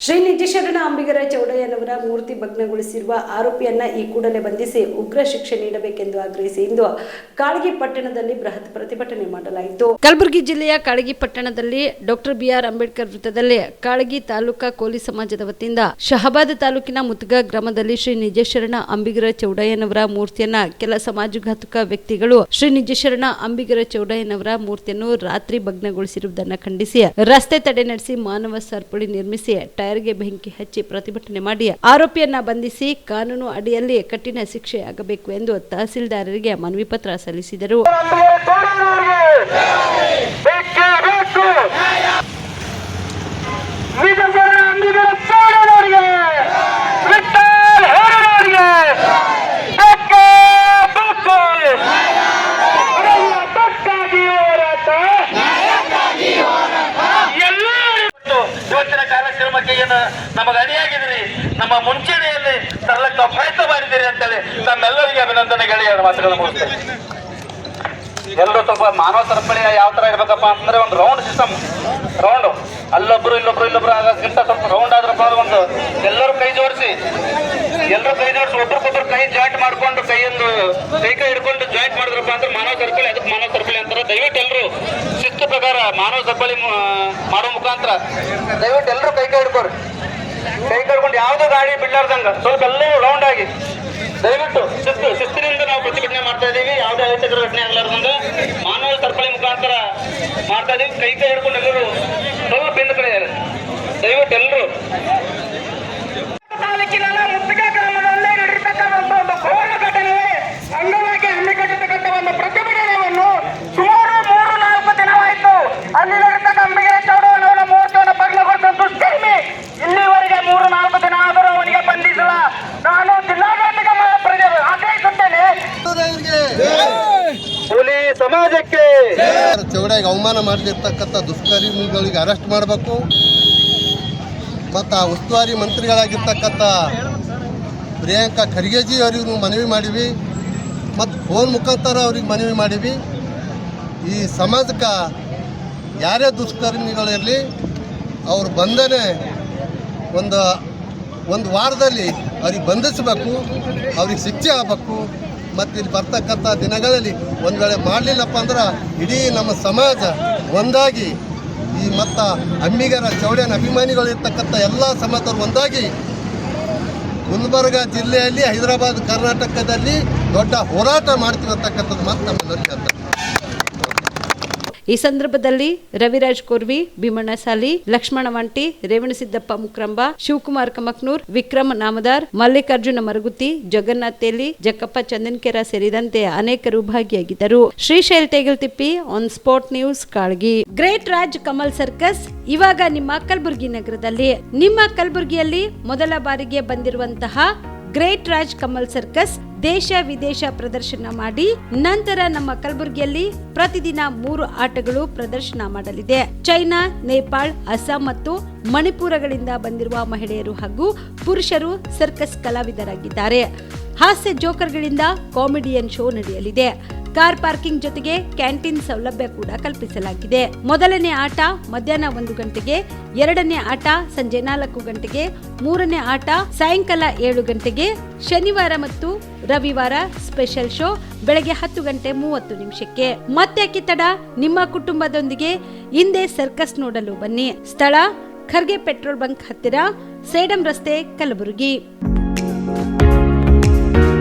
ಶ್ರೀ ನಿಜಶರಣ ಅಂಬಿಗರ ಚೌಡಯ್ಯನವರ ಮೂರ್ತಿ ಭಗ್ನಗೊಳಿಸಿರುವ ಆರೋಪಿಯನ್ನ ಈ ಕೂಡಲೇ ಬಂಧಿಸಿ ಉಗ್ರ ಶಿಕ್ಷೆ ನೀಡಬೇಕೆಂದು ಆಗ್ರಹಿಸಿ ಇಂದು ಕಾಳಗಿ ಪಟ್ಟಣದಲ್ಲಿ ಬೃಹತ್ ಪ್ರತಿಭಟನೆ ಮಾಡಲಾಯಿತು. ಕಲಬುರಗಿ ಜಿಲ್ಲೆಯ ಕಾಳಗಿ ಪಟ್ಟಣದಲ್ಲಿ ಡಾಕ್ಟರ್ ಬಿಆರ್ ಅಂಬೇಡ್ಕರ್ ವೃತ್ತದಲ್ಲಿ ಕಾಳಗಿ ತಾಲೂಕಾ ಕೋಲಿ ಸಮಾಜದ ವತಿಯಿಂದ ಶಹಬಾದ್ ತಾಲೂಕಿನ ಮುತ್ಗ ಗ್ರಾಮದಲ್ಲಿ ಶ್ರೀ ನಿಜಶರಣ ಅಂಬಿಗರ ಚೌಡಯ್ಯನವರ ಮೂರ್ತಿಯನ್ನ ಕೆಲ ಸಮಾಜಘಾತುಕ ವ್ಯಕ್ತಿಗಳು ಶ್ರೀ ನಿಜಶರಣ ಅಂಬಿಗರ ಚೌಡಯ್ಯನವರ ಮೂರ್ತಿಯನ್ನು ರಾತ್ರಿ ಭಗ್ನಗೊಳಿಸಿರುವುದನ್ನು ಖಂಡಿಸಿ ರಸ್ತೆ ತಡೆ ನಡೆಸಿ ಮಾನವ ಸರಪಳಿ ನಿರ್ಮಿಸಿ ಟೈರ್ಗೆ ಬೆಂಕಿ ಹಚ್ಚಿ ಪ್ರತಿಭಟನೆ ಮಾಡಿ ಆರೋಪಿಯನ್ನ ಬಂಧಿಸಿ ಕಾನೂನು ಅಡಿಯಲ್ಲಿ ಕಠಿಣ ಶಿಕ್ಷೆಯಾಗಬೇಕು ಎಂದು ತಹಸೀಲ್ದಾರರಿಗೆ ಮನವಿ ಪತ್ರ ಸಲ್ಲಿಸಿದರು. ನಮಗೆ ಅಡಿಯಾಗಿದ್ರಿ. ನಮ್ಮ ಮುಂಚೂಣಿಯಲ್ಲಿ ತರಲಕ್ಕ ಪ್ರಯತ್ನ ಮಾಡಿದ್ದೀರಿ ಅಂತೇಳಿ ನಮ್ಮೆಲ್ಲರಿಗೆ ಅಭಿನಂದನೆ ಗೆಳೆಯರ ಮಾತುಗಳನ್ನು ಮುಗಿಸ್ತೇನೆ. ಎಲ್ಲರೂ ಸ್ವಲ್ಪ ಮಾನವ ಸರಪಳಿ ಯಾವ ತರ ಇರ್ಬೇಕಪ್ಪ ಅಂತಂದ್ರೆ ಒಂದು ರೌಂಡ್ ಸಿಸ್ಟಮ್ ರೌಂಡ್ ಅಲ್ಲೊಬ್ರು, ಇಲ್ಲೊಬ್ರು ಇಲ್ಲೊಬ್ರು ಆಗೋಕ್ಕಿಂತ ಸ್ವಲ್ಪ ರೌಂಡ್ ಆದ್ರಪ್ಪ ಒಂದು ಎಲ್ಲರೂ ಕೈ ಜೋಡಿಸಿ. ಎಲ್ಲರೂ ಕೈ ಜೋಡಿಸಿ, ಒಬ್ರಿಗೊಬ್ರು ಕೈ ಜಾಯಿಂಟ್ ಮಾಡ್ಕೊಂಡು, ಕೈಯೊಂದು ಕೈ ಕೈ ಹಿಡ್ಕೊಂಡು ಜಾಯಿಂಟ್ ಮಾಡಿದ್ರಪ್ಪ ಅಂದ್ರೆ ಮಾನವ ಸರಪಳಿ, ಅದಕ್ಕೆ ಮಾನವ ಸರಪಳಿ ಅಂತಾರೆ. ದಯವಿಟ್ಟು ಎಲ್ಲರೂ ಶಿಸ್ತು ಪ್ರಕಾರ ಮಾನವ ಸರಪಳಿ ಮಾಡೋ ಮುಖಾಂತರ ದಯವಿಟ್ಟು ಎಲ್ಲರೂ ಕೈ ಕೈ ಹಿಡ್ಕೊರಿ ಕೈ ಕಡ್ಕೊಂಡು ಯಾವ್ದು ಗಾಡಿ ಬಿಡ್ಲಾರ್ದಂಗ. ಸ್ವಲ್ಪ ಎಲ್ಲರೂ ರೌಂಡ್ ಆಗಿ. ದಯವಿಟ್ಟು ಶಿಸ್ತು ಶಿಸ್ತಿನಿಂದ ನಾವು ಪ್ರತಿಭಟನೆ ಮಾಡ್ತಾ ಇದೀವಿ. ಯಾವುದೇ ಅಹಿತಕರ ಘಟನೆ ಆಗಲಾರ್ದಂಗ ಮಾನವ ಸರಪಳಿ ಮುಖಾಂತರ ಮಾಡ್ತಾ ಇದೀವಿ. ಕೈ ಕೈ ಹಿಡ್ಕೊಂಡು ಎಲ್ಲರೂ ಸ್ವಲ್ಪ ಬಿಂದು ಕಡೆ. ದಯವಿಟ್ಟು ಎಲ್ಲರೂ ಚೌಡಾಗಿ ಅವಮಾನ ಮಾಡಲಿರ್ತಕ್ಕಂಥ ದುಷ್ಕರ್ಮಿಗಳಿಗೆ ಅರೆಸ್ಟ್ ಮಾಡಬೇಕು. ಮತ್ತು ಆ ಉಸ್ತುವಾರಿ ಮಂತ್ರಿಗಳಾಗಿರ್ತಕ್ಕಂಥ ಪ್ರಿಯಾಂಕಾ ಖರ್ಗೆಜಿ ಅವರಿಗೂ ಮನವಿ ಮಾಡಿವಿ. ಮತ್ತು ಫೋನ್ ಮುಖಾಂತರ ಅವ್ರಿಗೆ ಮನವಿ ಮಾಡಿವಿ. ಈ ಸಮಾಜಕ್ಕೆ ಯಾರೇ ದುಷ್ಕರ್ಮಿಗಳಿರಲಿ ಅವ್ರು ಬಂದನೆ ಒಂದು ಒಂದು ವಾರದಲ್ಲಿ ಅವ್ರಿಗೆ ಬಂಧಿಸಬೇಕು, ಅವ್ರಿಗೆ ಶಿಕ್ಷೆ ಆಗಬೇಕು. ಮತ್ತು ಇಲ್ಲಿ ಬರ್ತಕ್ಕಂಥ ದಿನಗಳಲ್ಲಿ ಒಂದು ವೇಳೆ ಮಾಡಲಿಲ್ಲಪ್ಪ ಅಂದ್ರೆ ಇಡೀ ನಮ್ಮ ಸಮಾಜ ಒಂದಾಗಿ ಈ ಮತ್ತು ಅಮ್ಮಿಗರ ಚೌಡನ ಅಭಿಮಾನಿಗಳು ಇರ್ತಕ್ಕಂಥ ಎಲ್ಲ ಸಮಾಜದವ್ರು ಒಂದಾಗಿ ಗುಲ್ಬರ್ಗ ಜಿಲ್ಲೆಯಲ್ಲಿ ಹೈದರಾಬಾದ್ ಕರ್ನಾಟಕದಲ್ಲಿ ದೊಡ್ಡ ಹೋರಾಟ ಮಾಡ್ತಿರತಕ್ಕಂಥದ್ದು ಮಾತು ನಮ್ಮೆಲ್ಲರಿಗೆ ಹೇಳ್ತಾರೆ ಈ ಸಂದರ್ಭದಲ್ಲಿ ರವಿರಾಜ್ ಕೋರ್ವಿ, ಭೀಮಣ್ಣ ಸಾಲಿ, ಲಕ್ಷ್ಮಣ ವಂಟಿ ರೇವಣಸಿದ್ದಪ್ಪ ಮುಕ್ರಂಬ, ಶಿವಕುಮಾರ್ ಕಮಕ್ನೂರ್, ವಿಕ್ರಮ್ ನಾಮದಾರ್, ಮಲ್ಲಿಕಾರ್ಜುನ ಮರಗುತ್ತಿ, ಜಗನ್ನಾಥ್ ತೇಲಿ, ಜಕ್ಕಪ್ಪ ಚಂದನ್ಕೆರ ಸೇರಿದಂತೆ ಅನೇಕರು ಭಾಗಿಯಾಗಿದ್ದರು. Shrishail Tegaltippi on spot news Kalgi. Great Raj Kamal circus, ಇವಾಗ ನಿಮ್ಮ ಕಲಬುರಗಿ ನಗರದಲ್ಲಿ. ನಿಮ್ಮ ಕಲಬುರಗಿಯಲ್ಲಿ ಮೊದಲ ಬಾರಿಗೆ ಬಂದಿರುವಂತಹ ಗ್ರೇಟ್ ರಾಜ್ ಕಮಲ್ ಸರ್ಕಸ್ ದೇಶ ವಿದೇಶ ಪ್ರದರ್ಶನ ಮಾಡಿ ನಂತರ ನಮ್ಮ ಕಲಬುರಗಿಯಲ್ಲಿ ಪ್ರತಿದಿನ ಮೂರು ಆಟಗಳು ಪ್ರದರ್ಶನ ಮಾಡಲಿದೆ. ಚೈನಾ, ನೇಪಾಳ್, ಅಸ್ಸಾಂ ಮತ್ತು ಮಣಿಪುರಗಳಿಂದ ಬಂದಿರುವ ಮಹಿಳೆಯರು ಹಾಗೂ ಪುರುಷರು ಸರ್ಕಸ್ ಕಲಾವಿದರಾಗಿದ್ದಾರೆ. ಹಾಸ್ಯ ಜೋಕರ್ಗಳಿಂದ ಕಾಮಿಡಿಯನ್ ಶೋ ನಡೆಯಲಿದೆ. ಕಾರ್ ಪಾರ್ಕಿಂಗ್ ಜೊತೆಗೆ ಕ್ಯಾಂಟೀನ್ ಸೌಲಭ್ಯ ಕೂಡ ಕಲ್ಪಿಸಲಾಗಿದೆ. ಮೊದಲನೇ ಆಟ ಮಧ್ಯಾಹ್ನ ಒಂದು ಗಂಟೆಗೆ, ಎರಡನೇ ಆಟ ಸಂಜೆ ನಾಲ್ಕು ಗಂಟೆಗೆ, ಮೂರನೇ ಆಟ ಸಾಯಂಕಾಲ ಏಳು ಗಂಟೆಗೆ, ಶನಿವಾರ ಮತ್ತು ರವಿವಾರ ಸ್ಪೆಷಲ್ ಶೋ ಬೆಳಗ್ಗೆ ಹತ್ತು ಗಂಟೆ ಮೂವತ್ತು ನಿಮಿಷಕ್ಕೆ. ಮತ್ತೆ ತಡ ನಿಮ್ಮ ಕುಟುಂಬದೊಂದಿಗೆ ಹಿಂದೆ ಸರ್ಕಸ್ ನೋಡಲು ಬನ್ನಿ. ಸ್ಥಳ ಖರ್ಗೆ ಪೆಟ್ರೋಲ್ ಬಂಕ್ ಹತ್ತಿರ, ಸೇಡಂ ರಸ್ತೆ ಕಲಬುರಗಿ.